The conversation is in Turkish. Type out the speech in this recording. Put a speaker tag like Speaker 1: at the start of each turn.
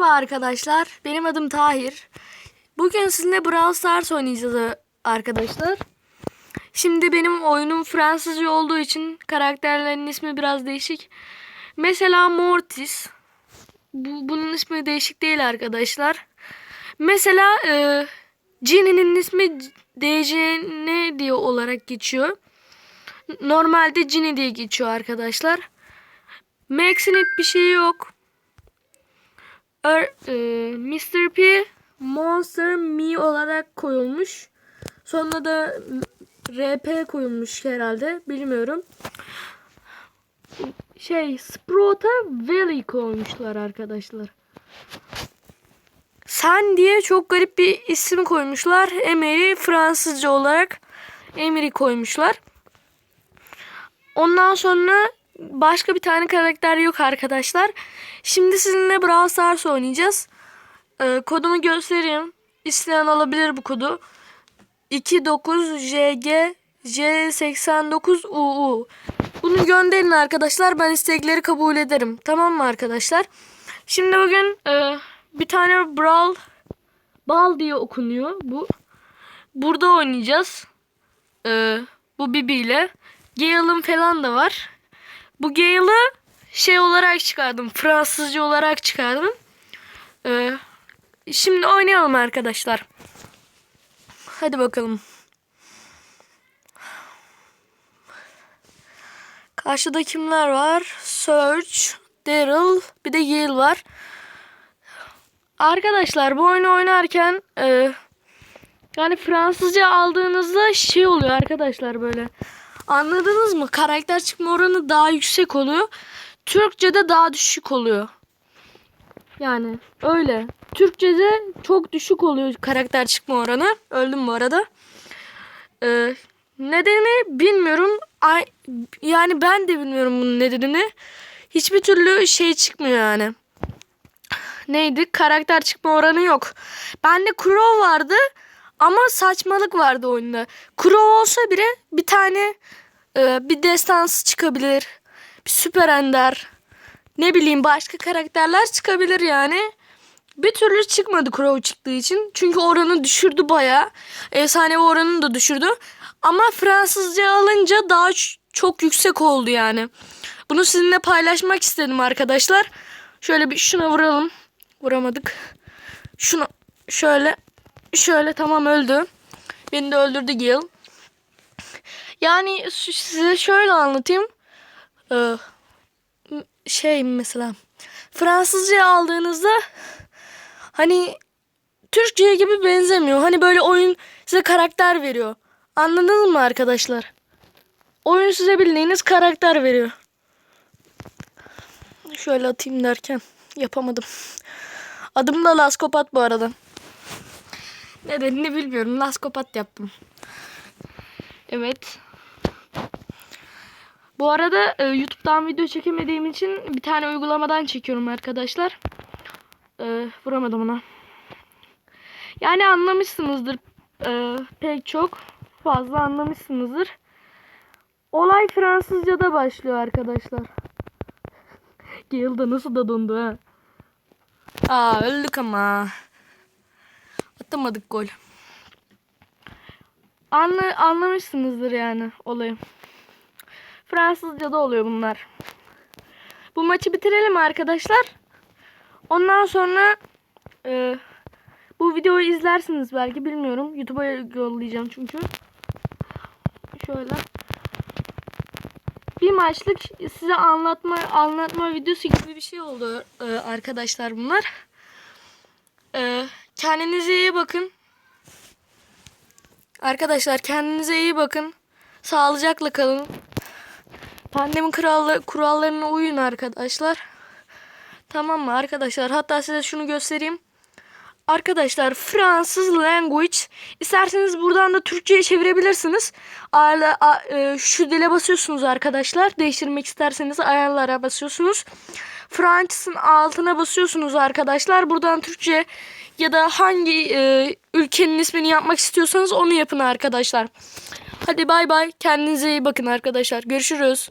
Speaker 1: Merhaba arkadaşlar. Benim adım Tahir. Bugün sizinle Brawl Stars oynayacağız arkadaşlar. Şimdi benim oyunum Fransızca olduğu için karakterlerin ismi biraz değişik. Mesela Mortis. Bu, bunun ismi değişik değil arkadaşlar. Mesela e, Ginny'nin ismi DJN diye olarak geçiyor. Normalde Ginny diye geçiyor arkadaşlar. Max'in hiçbir şeyi yok. Er, e, Mr. P Monster Me olarak koyulmuş. Sonra da RP koyulmuş herhalde. Bilmiyorum. Şey Sprout'a Valley koymuşlar arkadaşlar. Sen diye çok garip bir isim koymuşlar. Emery Fransızca olarak Emery koymuşlar. Ondan sonra başka bir tane karakter yok arkadaşlar. Şimdi sizinle Brawl Stars oynayacağız. Ee, kodumu göstereyim. İsteyen alabilir bu kodu. 29JG J89UU. Bunu gönderin arkadaşlar. Ben istekleri kabul ederim. Tamam mı arkadaşlar? Şimdi bugün e, bir tane Brawl Bal diye okunuyor bu. Burada oynayacağız. E, bu Bibi ile. Gale'ın falan da var. Bu Gale'ı şey olarak çıkardım. Fransızca olarak çıkardım. Ee, şimdi oynayalım arkadaşlar. Hadi bakalım. Karşıda kimler var? Surge, Daryl, bir de Gale var. Arkadaşlar bu oyunu oynarken e, yani Fransızca aldığınızda şey oluyor arkadaşlar böyle. Anladınız mı? Karakter çıkma oranı daha yüksek oluyor. Türkçe'de daha düşük oluyor. Yani öyle. Türkçe'de çok düşük oluyor karakter çıkma oranı. Öldüm bu arada. Ee, nedeni bilmiyorum. Ay, yani ben de bilmiyorum bunun nedenini. Hiçbir türlü şey çıkmıyor yani. Neydi? Karakter çıkma oranı yok. Bende Crow vardı ama saçmalık vardı oyunda. Crow olsa bile bir tane e, bir destansı çıkabilir. Bir süper ender. Ne bileyim başka karakterler çıkabilir yani. Bir türlü çıkmadı Crow çıktığı için. Çünkü oranı düşürdü baya. Efsane oranını da düşürdü. Ama Fransızca alınca daha çok yüksek oldu yani. Bunu sizinle paylaşmak istedim arkadaşlar. Şöyle bir şuna vuralım. Vuramadık. Şuna şöyle şöyle tamam öldü. Beni de öldürdü Gil. Yani size şöyle anlatayım. Ee, şey mesela Fransızca aldığınızda hani Türkçe'ye gibi benzemiyor. Hani böyle oyun size karakter veriyor. Anladınız mı arkadaşlar? Oyun size bildiğiniz karakter veriyor. Şöyle atayım derken yapamadım. Adım da Laskopat bu arada. Nedenini bilmiyorum. Laskopat yaptım. Evet. Bu arada e, YouTube'dan video çekemediğim için bir tane uygulamadan çekiyorum arkadaşlar. E, vuramadım ona. Yani anlamışsınızdır. E, pek çok fazla anlamışsınızdır. Olay Fransızca'da başlıyor arkadaşlar. Gale da nasıl da dondu ha. Aa öldük ama. Atamadık gol. Anla, anlamışsınızdır yani olayı. Fransızca'da oluyor bunlar. Bu maçı bitirelim arkadaşlar. Ondan sonra e, bu videoyu izlersiniz belki bilmiyorum. YouTube'a yollayacağım çünkü. Şöyle. Bir maçlık size anlatma anlatma videosu gibi bir şey oldu e, arkadaşlar bunlar. E, kendinize iyi bakın. Arkadaşlar kendinize iyi bakın. Sağlıcakla kalın. Pandemi kuralları, kurallarına uyun arkadaşlar. Tamam mı arkadaşlar? Hatta size şunu göstereyim. Arkadaşlar Fransız language isterseniz buradan da Türkçe'ye çevirebilirsiniz. Ayarla, a- e, şu dile basıyorsunuz arkadaşlar. Değiştirmek isterseniz ayarlara basıyorsunuz. Fransızın altına basıyorsunuz arkadaşlar. Buradan Türkçe ya da hangi e, ülkenin ismini yapmak istiyorsanız onu yapın arkadaşlar. Hadi bay bay. Kendinize iyi bakın arkadaşlar. Görüşürüz.